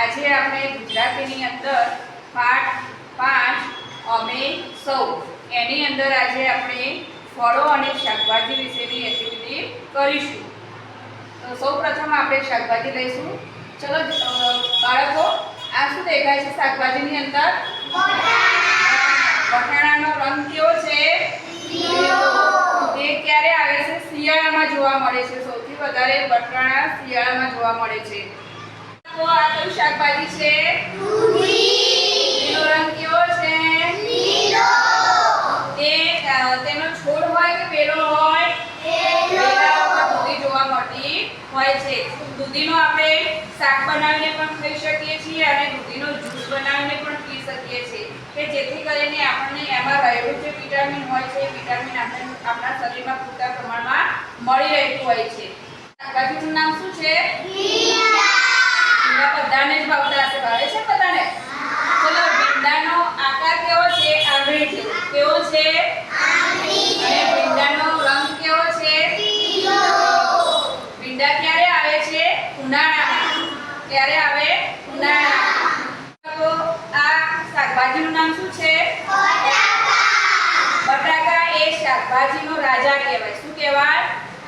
આજે આપણે ગુજરાતીની અંદર પાઠ પાંચ, અમે સૌ. એની અંદર આજે આપણે ફળો અને શાકભાજી વિશેની એક્ટિવિટી કરીશું. તો સૌ પ્રથમ આપણે શાકભાજી લઈશું. ચલો બાળકો, આ શું દેખાય છે શાકભાજીની અંદર? વટાણાનો રંગ કેવો છે? તે ક્યારે આવે છે? શિયાળામાં જોવા મળે છે. સૌથી વધારે વટાણા શિયાળામાં જોવા મળે છે. તો આ કયું શાકભાજી છે. એનો રંગ કેવો છે? તે તેનો છોડ હોય કે પેલો હોય? ઉપર દૂધી જોવા મળતી હોય છે. દૂધીનો આપણે શાક બનાવીને પણ ખાઈ શકીએ છીએ અને દૂધીનો જ્યુસ બનાવીને પણ પી શકીએ છીએ. કે જેથી કરીને આપણને એમાં રહેલું જે વિટામિન હોય છે વિટામિન આપણે આપણા શરીરમાં પૂરતા પ્રમાણમાં મળી રહેતું હોય છે. શાકભાજીનું નામ શું છે? ભીંડા બધાને જ ભાવતા હશે. ભાવે છે બધાને? ચલો ભીંડાનો આકાર કેવો છે? આંગળી. જેવો કેવો છે? અને ભીંડાનો રંગ કેવો છે? ભીંડા ક્યારે આવે છે? ઉનાળામાં. ક્યારે આવે? ઉનાળામાં. તો આ શાકભાજીનું નામ શું છે? બટાકા એ શાકભાજીનો રાજા કહેવાય. શું કહેવાય?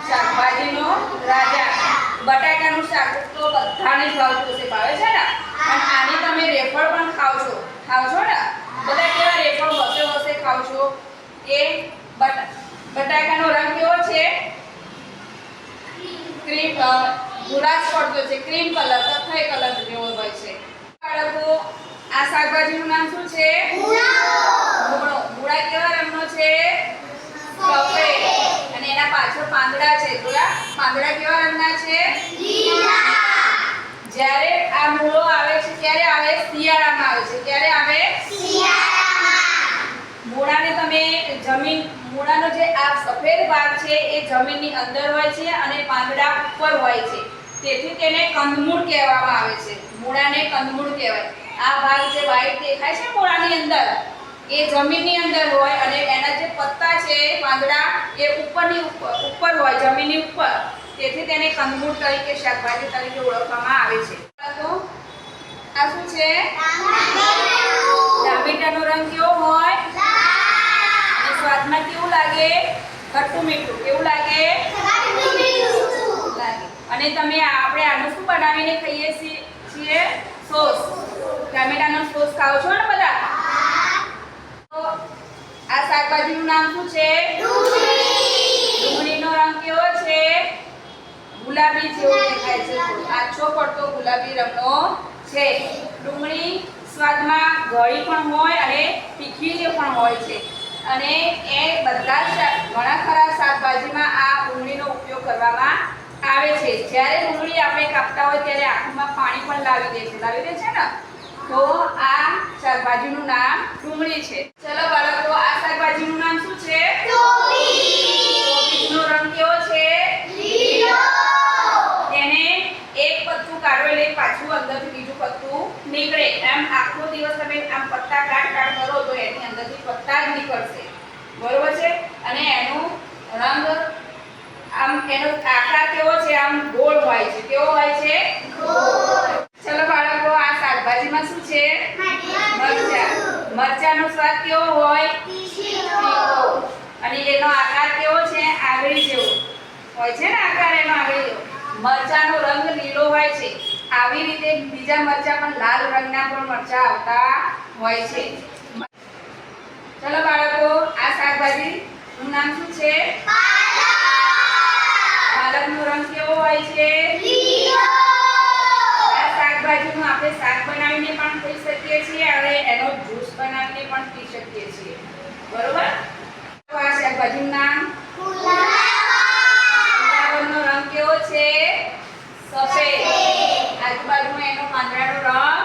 શાકભાજીનો રાજા. બટાકાનું શાક તો બધાને જ ભાવતું હશે ભાવે છે ને? અને આને તમે રેફળ પણ ખાવ છો. ખાવ છો ને? બધા કેવા રેફળ હોશે હોશે ખાવ છો? એ બટ બટાકાનો રંગ કેવો છે? ક્રીમ ગુલાબ પડતો છે ક્રીમ કલર કથ્થાઈ કલર જેવો હોય છે. બાળકો આ શાકભાજીનું નામ શું છે? મૂળો મૂળા કેવા રંગનો છે? પાછળ પાંદડા છે. જોયા પાંદડા કેવા રંગના છે? જ્યારે આ મૂળો આવે છે ક્યારે આવે? શિયાળામાં આવે છે. ક્યારે આવે? મૂળાને તમે જમીન મૂળાનો જે આ સફેદ ભાગ છે એ જમીનની અંદર હોય છે અને પાંદડા ઉપર હોય છે. તેથી તેને કંદમૂળ કહેવામાં આવે છે. મૂળાને કંદમૂળ કહેવાય. આ ભાગ જે વ્હાઈટ દેખાય છે મૂળાની અંદર એ જમીનની અંદર હોય અને એના જે પત્તા પાંદડા એ ઉપરની ઉપર હોય, જમીનની ઉપર. તેથી તેને કંદમૂળ તરીકે, શાકભાજી તરીકે ઓળખવામાં આવે છે. આ શું છે? ટામેટાનો રંગ કેવો હોય? અને સ્વાદમાં કેવું લાગે? ખટ્ટું મીઠું. કેવું લાગે? અને તમે આપણે આનું શું બનાવીને ખાઈએ છીએ? સોસ. ટામેટાનો સોસ ખાઓ છો ને શાકભાજીનું નામ શું છે? ડુંગળીનો રંગ કેવો છે? ગુલાબી જેવો દેખાય છે. આછો પડતો ગુલાબી રંગનો છે. ડુંગળી સ્વાદમાં ગળી પણ હોય અને તીખી પણ હોય છે. અને એ બધા ઘણા ખરા શાકભાજીમાં આ ડુંગળીનો ઉપયોગ કરવામાં આવે છે. જ્યારે ડુંગળી આપણે કાપતા હોય ત્યારે આંખમાં પાણી પણ લાવી દે છે. લાવી દે છે ને? તો આ શાકભાજીનું નામ ડુંગળી છે. ચલો બાળકો આ શાકભાજીનું નામ શું છે? કોબીજનો રંગ કેવો છે? તેને એક પત્તું કાઢો એટલે પાછું અંદરથી બીજું પત્તું નીકળે. એમ આખો દિવસ તમે આમ પત્તા કાઢ કાઢ કરો તો એની અંદરથી પત્તા જ નીકળશે. બરોબર છે? અને એનું રંગ આમ એનો આકાર કેવો છે? આમ ગોળ હોય છે. કેવો હોય છે? ચલો બાળકો શાકભાજીમાં શું છે? મરચા. મરચાનો સ્વાદ કેવો હોય? તીખો. અને એનો આકાર કેવો છે? આંગળી જેવો. હોય છે ને આકાર એનો આંગળી? જેવો મરચાનો રંગ લીલો હોય છે. આવી રીતે બીજા મરચા પણ લાલ રંગના પણ મરચા આવતા હોય છે. ચલો બાળકો આ શાકભાજી નું નામ શું છે? પાલકનો રંગ કેવો હોય છે? આ શાકભાજીનું આપણે શાક બનાવીને પણ પી શકીએ છીએ અને એનો જ્યુસ બનાવીને પણ પી શકીએ છીએ. બરોબર? આ શાકભાજીનું નામ? ફુલાવરનો રંગ કેવો છે? સફેદ. આજુબાજુમાં એનો પાંદડાનો રંગ?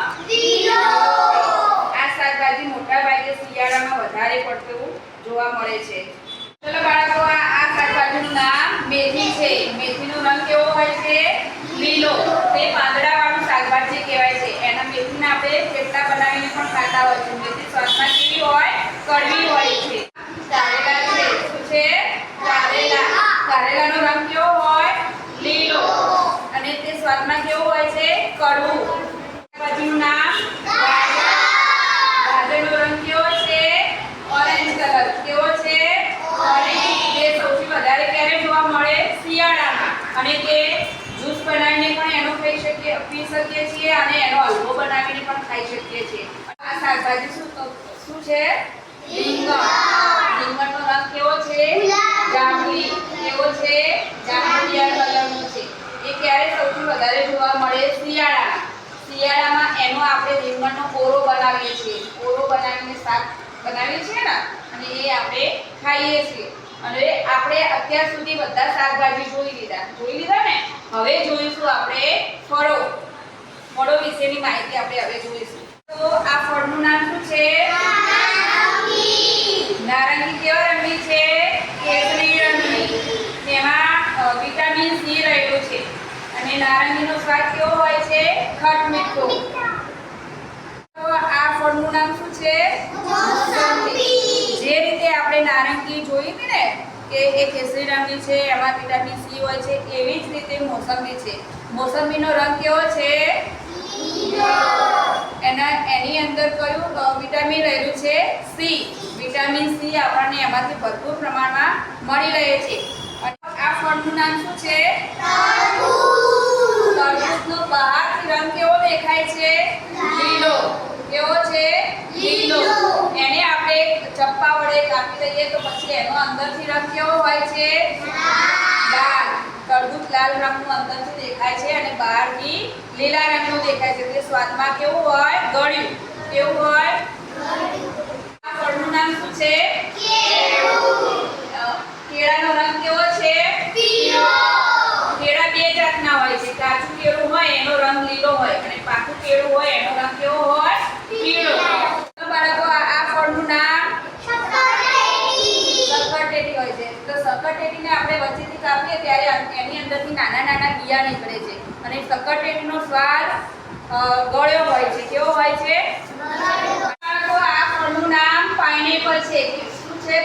આ શાકભાજી મોટા ભાગે શિયાળામાં વધારે પડતું જોવા મળે છે. ચલો બાળકો આ શાકભાજીનું નામ મેથી છે. મેથીનો રંગ કેવો હોય છે? લીલો. તે શાકભાજી કહેવાય છે, એના મેથીના આપણે થેપલા બનાવીને પણ ખાતા હોય છે. મેથી સ્વાદમાં કેવી હોય? કડવી હોય છે. કારેલા છે. શું છે? કારેલા. કારેલાનો રંગ કેવો હોય? લીલો. અને તે સ્વાદમાં કેવો હોય છે? કડવું શાકભાજીનું નામ ગાજરનો રંગ કેવો છે ઓરેન્જ કલર કેવો છે ઓરેન્જ તે સૌથી વધારે ક્યારે જોવા મળે શિયાળામાં અને તે જ્યુસ બનાવીને પણ એનો ખાઈ શકીએ પી શકીએ છીએ અને એનો હલવો બનાવીને પણ ખાઈ શકીએ છીએ. આ શાકભાજી શું શું છે? કેવો છે? જાંબલી. કેવો છે? જાંબુડિયા છે. એ ક્યારે સૌથી વધારે જોવા મળે? શિયાળા શિયાળામાં એનો આપણે રીંગણનો કોરો બનાવીએ છીએ. કોરો બનાવીને શાક બનાવીએ છીએ ને? અને એ આપણે ખાઈએ છીએ. અને આપણે અત્યાર સુધી બધા શાકભાજી જોઈ લીધા. જોઈ લીધા ને? હવે જોઈશું આપણે ફળો. ફળો વિશેની માહિતી આપણે હવે જોઈશું. તો આ ફળનું નામ શું છે? નારંગી કેવા રંગની છે? કેસરી રંગની. તેમાં વિટામિન સી રહેલું છે. અને નારંગીનો સ્વાદ કેવો હોય છે? ખટ મીઠો. આ ફળનું નામ શું છે? જે રીતે આપણે નારંગી જોઈ હતી ને કે એ કેસરી રંગની છે એમાં વિટામિન સી હોય છે એવી જ રીતે મોસંબી છે. મોસંબીનો રંગ કેવો છે? એના એની અંદર કયું વિટામિન રહેલું છે? સી. વિટામિન સી આપણને એમાંથી ભરપૂર પ્રમાણમાં મળી રહે છે. આ ફળનું નામ શું છે? તરબૂચનો બહારથી રંગ કેવો દેખાય છે? લીલો. કેવો છે? લીલો. ચપ્પા વડે કાપી લઈએ તો પછી એનો અંદરથી રંગ કેવો હોય છે? લાલ. તરબૂચ લાલ રંગનું અંદરથી દેખાય છે અને બહારથી લીલા રંગનું દેખાય છે. તે સ્વાદમાં કેવું હોય? ગળ્યું. કેવું હોય? આ ફળનું નામ શું છે? અ, કેળાનો રંગ કેવો છે કેળા બે જાતના હોય છે કાચું કેળું હોય એનો રંગ લીલો હોય અને પાકું કેળું હોય એનો રંગ કેવો હોય પીળો તો બાળકો આ આ ફળનું નામ સક્કરટેટી હોય છે તો સક્કરટેટીને આપણે કાપીએ ત્યારે એની અંદરથી નાના નાના ગિયા નીકળે છે. અને સક્કરટેટીનો સ્વાદ ગળ્યો હોય છે. કેવો હોય છે? આ ફળનું નામ પાઇનેપલ છે. શું છે?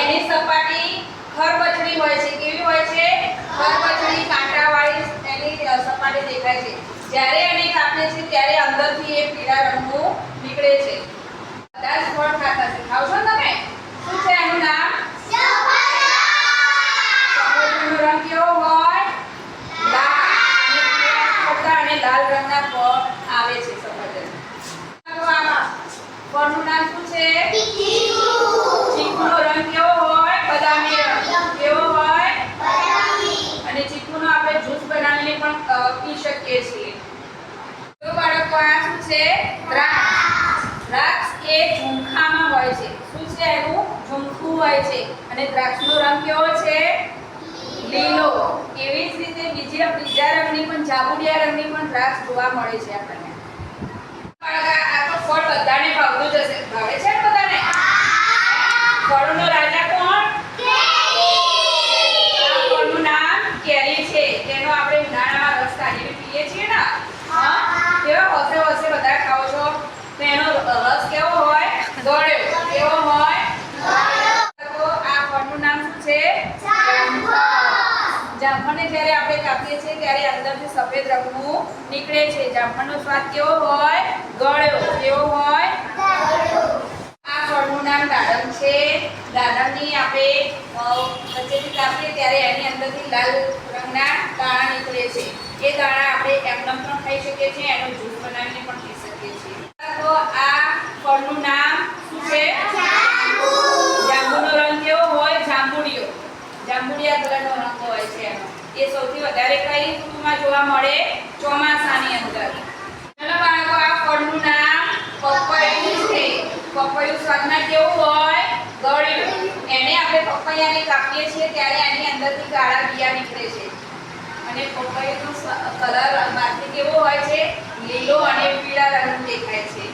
એની સપાટી ખરબચડી હોય છે. કેવી હોય છે? ખરબચડી, કાંટાવાળી એની સપાટી દેખાય છે. જ્યારે એને કાપીએ છીએ ત્યારે અંદરથી એ પીળા રંગનું નીકળે છે બધા જ ફળ ખાતા છે ખાવ છો ને તમે શું છે એનું નામ સફરજનનો રંગ કેવો હોય લાલ અને પીળા પડદા અને રંગના ફળ આવે છે સફરજન. ફળનું નામ શું છે? ચીકુનો રંગ કેવો હોય? બદામી રંગ કેવો હોય? અને ચીકુનો આપણે જ્યુસ બનાવીને પણ પી શકીએ છીએ. તો બાળકો, આ શું છે? દ્રાક્ષ. દ્રાક્ષ એ ઝુમખામાં હોય છે. શું છે એનું? ઝુમખું હોય છે. અને દ્રાક્ષનો રંગ કેવો છે? લીલો. એવી જ રીતે બીજી બીજા રંગની પણ જાંબુડિયા રંગની પણ દ્રાક્ષ જોવા મળે છે આપણને. આ ફળ બધાને ભાવતું જ હશે. ભાવે છે બધાને? ફળોનો રાજા કોણ? ફળનું નામ કેરી છે. તેનો આપણે ઉનાળામાં રસ કાઢીને પીએ છીએ ને? કેવા હોશે હોશે બધા ખાઓ છો? તો એનો રસ કેવો હોય? ગળ્યો. કેવો હોય? તો આ ફળનું નામ શું છે? જામફળને જ્યારે આપણે કાપીએ છીએ, ત્યારે અંદરથી સફેદ રંગનું નીકળે છે. જામફળનો સ્વાદ કેવો હોય? ગળ્યો. કેવો હોય? આ ફળનું નામ દાડમ છે. દાડમની આપણે વચ્ચેથી કાપીએ ત્યારે એની અંદરથી લાલ રંગના દાણા નીકળે છે. એ દાણા આપણે એમનેમ પણ ખાઈ શકીએ છીએ, એનો જ્યુસ બનાવીને પણ પી શકીએ છીએ. તો આ ફળનું નામ શું છે જાંબુનો રંગ કેવો હોય જાંબુડિયો જાંબુડિયા કલરનો રંગ હોય છે. એ સૌથી વધારે કઈ ઋતુમાં જોવા મળે? ચોમાસાની અંદર. ચલો બાળકો, આ ફળનું નામ પપૈયું છે. પપૈયું સ્વાદમાં કેવું હોય? ગળ્યું. એને આપણે પપૈયાને કાપીએ છીએ ત્યારે એની અંદરથી કાળા બિયા નીકળે છે. અને પપૈયાનો કલર બહારથી કેવો હોય છે? લીલો અને પીળા રંગનું દેખાય છે.